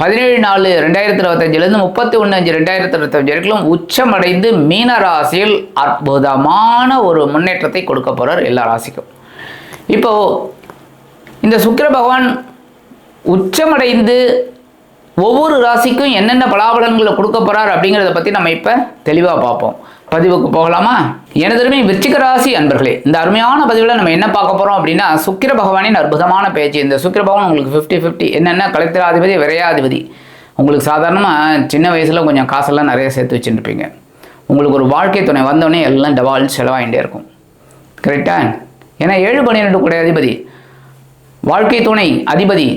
பதினேழு நாலு ரெண்டாயிரத்தி இருபத்தஞ்சிலேருந்து முப்பத்தி ஒன்று அஞ்சு ரெண்டாயிரத்தி இருபத்தஞ்சு வரைக்கும் உச்சமடைந்து மீன ராசியில் அற்புதமான ஒரு முன்னேற்றத்தை கொடுக்க போகிறார் எல்லா ராசிக்கும். இப்போது இந்த சுக்கிர பகவான் உச்சமடைந்து ஒவ்வொரு ராசிக்கும் என்னென்ன பலாபலன்களை கொடுக்க போகிறார் அப்படிங்கிறத பற்றி நம்ம இப்போ தெளிவாக பார்ப்போம். பதிவுக்கு போகலாமா? எனதருமே விருச்சிக ராசி அன்பர்களே இந்த அருமையான பதிவில் நம்ம என்ன பார்க்க போகிறோம் அப்படின்னா சுக்கிர பகவானின் அற்புதமான பேச்சு. இந்த சுக்கிர பகவான் உங்களுக்கு ஃபிஃப்டி ஃபிஃப்டி என்னென்ன கலைத்திராதிபதி விரையாதிபதி. உங்களுக்கு சாதாரணமாக சின்ன வயசில் கொஞ்சம் காசெல்லாம் நிறைய சேர்த்து வச்சுருப்பீங்க உங்களுக்கு ஒரு வாழ்க்கை துணை வந்தோடனே எல்லாம் டவால் செலவாகிட்டே இருக்கும். கரெக்டா ஏன்னா ஏழு பன்னிரெண்டு கூட அதிபதி வாழ்க்கை துணை அதிபதி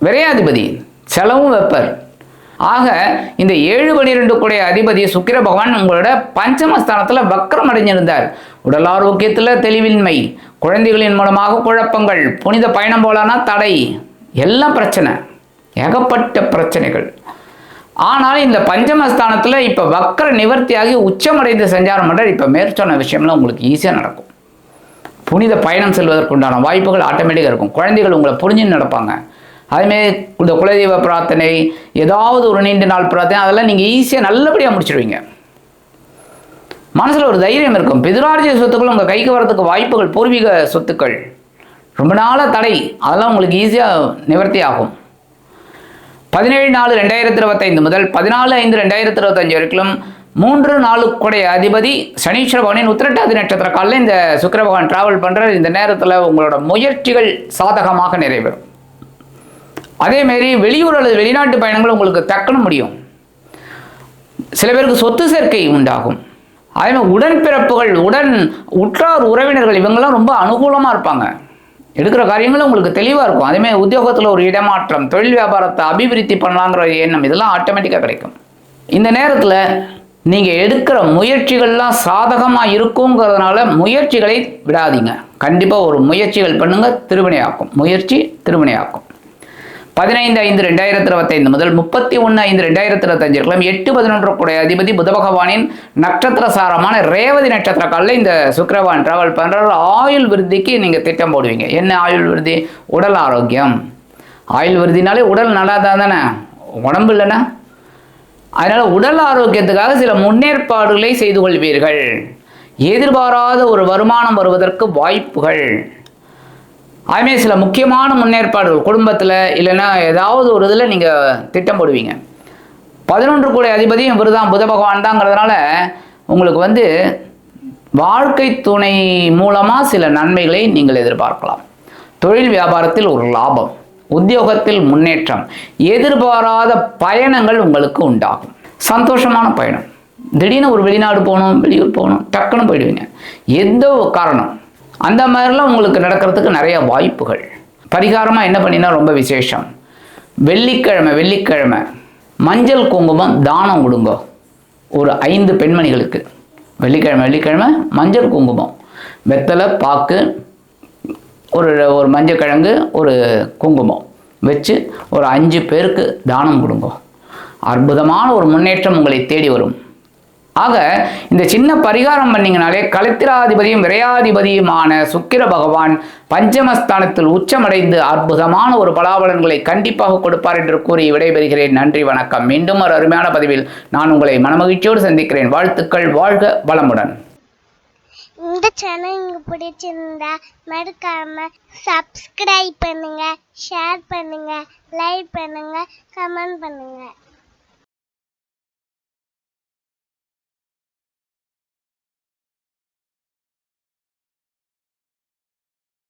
விரையாதிபதி செலவும் வெப்பர். ஆக இந்த ஏழு பனிரெண்டு கூடிய அதிபதி சுக்கிர பகவான் உங்களோட பஞ்சமஸ்தானத்தில் வக்கரம் அடைஞ்சிருந்தார். உடல் ஆரோக்கியத்தில் தெளிவின்மை குழந்தைகளின் மூலமாக குழப்பங்கள் புனித பயணம் போலானா தடை எல்லாம் பிரச்சனை. ஏகப்பட்ட பிரச்சனைகள். ஆனால் இந்த பஞ்சமஸ்தானத்தில் இப்போ வக்கர நிவர்த்தியாகி உச்சமடைந்து சஞ்சாரம் பண்ணுறார் இப்போ மேற்சொன்ன விஷயம்லாம் உங்களுக்கு ஈஸியாக நடக்கும். புனித பயணம் செல்வதற்குண்டான வாய்ப்புகள் ஆட்டோமேட்டிக்காக இருக்கும். குழந்தைகள் உங்களை புரிஞ்சுன்னு நடப்பாங்க. அதுமாரி இந்த குலதெய்வ பிரார்த்தனை ஏதாவது ஒரு நீண்ட நாள் பிரார்த்தனை அதெல்லாம் நீங்கள் ஈஸியாக நல்லபடியாக முடிச்சிடுவீங்க மனசில் ஒரு தைரியம் இருக்கும். பிதுரார்ஜிய சொத்துக்கள் உங்கள் கைக்கு வரதுக்கு வாய்ப்புகள் பூர்வீக சொத்துக்கள். ரொம்ப நாளாக தடை. அதெல்லாம் உங்களுக்கு ஈஸியாக நிவர்த்தி ஆகும். பதினேழு நாலு ரெண்டாயிரத்தி இருபத்தைந்து முதல் பதினாலு ஐந்து ரெண்டாயிரத்தி இருபத்தஞ்சு வரைக்கும் மூன்று நாளுக்குடைய அதிபதி சனீஸ்வர பகவானின் உத்திரட்டாதி நட்சத்திர காலில் இந்த சுக்கர பகவான் டிராவல் பண்ணுற இந்த நேரத்தில் உங்களோட முயற்சிகள் சாதகமாக நிறைவேறும். அதேமாரி வெளியூர் அல்லது வெளிநாட்டு பயணங்கள் உங்களுக்கு தக்கணும் முடியும். சில பேருக்கு சொத்து சேர்க்கை உண்டாகும். அதேமாதிரி உடன்பிறப்புகள் உடன் உற்றார் உறவினர்கள் இவங்கெல்லாம் ரொம்ப அனுகூலமாக இருப்பாங்க. எடுக்கிற காரியங்களும் உங்களுக்கு தெளிவாக இருக்கும். அதேமாதிரி உத்தியோகத்தில் ஒரு இடமாற்றம் தொழில் வியாபாரத்தை அபிவிருத்தி பண்ணலாங்கிற எண்ணம் இதெல்லாம் ஆட்டோமேட்டிக்காக கிடைக்கும். இந்த நேரத்தில் நீங்கள் எடுக்கிற முயற்சிகள்லாம் சாதகமாக இருக்குங்கிறதுனால முயற்சிகளை விடாதீங்க. கண்டிப்பாக ஒரு முயற்சிகள் பண்ணுங்கள் திருவினையாக்கும். முயற்சி திருவினையாக்கும். பதினைந்து ஐந்து ரெண்டாயிரத்தி இருபத்தைந்து முதல் முப்பத்தி ஒன்று ஐந்து ரெண்டாயிரத்தி இருபத்தஞ்சு இருக்கலாம் எட்டு பதினொன்று கூடிய அதிபதி புத பகவானின் நட்சத்திர சாரமான ரேவதி நட்சத்திர காலில் இந்த சுக்கரவான் டிராவல் பண்ணுற ஆயுள் விருத்திக்கு நீங்கள் திட்டம் போடுவீங்க. என்ன ஆயுள் விருத்தி? உடல் ஆரோக்கியம். ஆயுள் விருதினாலே உடல் நல்லா தான் தானே? உடம்பு இல்லைன்னா? அதனால் உடல் ஆரோக்கியத்துக்காக சில முன்னேற்பாடுகளை செய்து கொள்வீர்கள். எதிர்பாராத ஒரு வருமானம் வருவதற்கு வாய்ப்புகள். அதுமாரி சில முக்கியமான முன்னேற்பாடுகள் குடும்பத்தில் இல்லைன்னா ஏதாவது ஒரு இதில் நீங்கள் திட்டம் போடுவீங்க. பதினொன்று கூட அதிபதியும் இவர்தான் புத பகவான் தாங்கிறதுனால உங்களுக்கு வந்து வாழ்க்கை துணை மூலமாக சில நன்மைகளை நீங்கள் எதிர்பார்க்கலாம். தொழில் வியாபாரத்தில் ஒரு லாபம் உத்தியோகத்தில் முன்னேற்றம் எதிர்பாராத பயணங்கள் உங்களுக்கு உண்டாகும். சந்தோஷமான பயணம். திடீர்னு ஒரு வெளிநாடு போகணும் வெளியூர் போகணும் டக்குன்னு போயிடுவீங்க. எந்த ஒரு காரணம்? அந்த மாதிரிலாம் உங்களுக்கு நடக்கிறதுக்கு நிறைய வாய்ப்புகள். பரிகாரமாக என்ன பண்ணினா ரொம்ப விசேஷம். வெள்ளிக்கிழமை வெள்ளிக்கிழமை மஞ்சள் குங்குமம் தானம் கொடுங்க. ஒரு ஐந்து பெண்மணிகளுக்கு. வெள்ளிக்கிழமை வெள்ளிக்கிழமை மஞ்சள் குங்குமம். வெத்தலை பாக்கு ஒரு ஒரு மஞ்சள் கிழங்கு ஒரு குங்குமம் வச்சு ஒரு அஞ்சு பேருக்கு தானம் கொடுங்க. அற்புதமான ஒரு முன்னேற்றம் உங்களை தேடி வரும். ஆக இந்த சின்ன பரிகாரம் பண்ணீங்கனாலே கலத்திராதிபதியும் விரையாதிபதியுமான சுக்கிர பகவான் பஞ்சமஸ்தானத்தில் உச்சமடைந்து அற்புதமான ஒரு பலாபலன்களை கண்டிப்பாக கொடுப்பார் என்று கூறி விடைபெறுகிறேன். நன்றி வணக்கம். மீண்டும் ஒரு அருமையான பதிவில் நான் உங்களை மனமகிழ்ச்சியோடு சந்திக்கிறேன். வாழ்த்துக்கள் வாழ்க வளமுடன். இந்த சேனல் உங்களுக்கு பிடிச்சிருந்தா மறக்காம சப்ஸ்கிரைப் பண்ணுங்க ஷேர் பண்ணுங்க லைக் பண்ணுங்க கமெண்ட் பண்ணுங்க.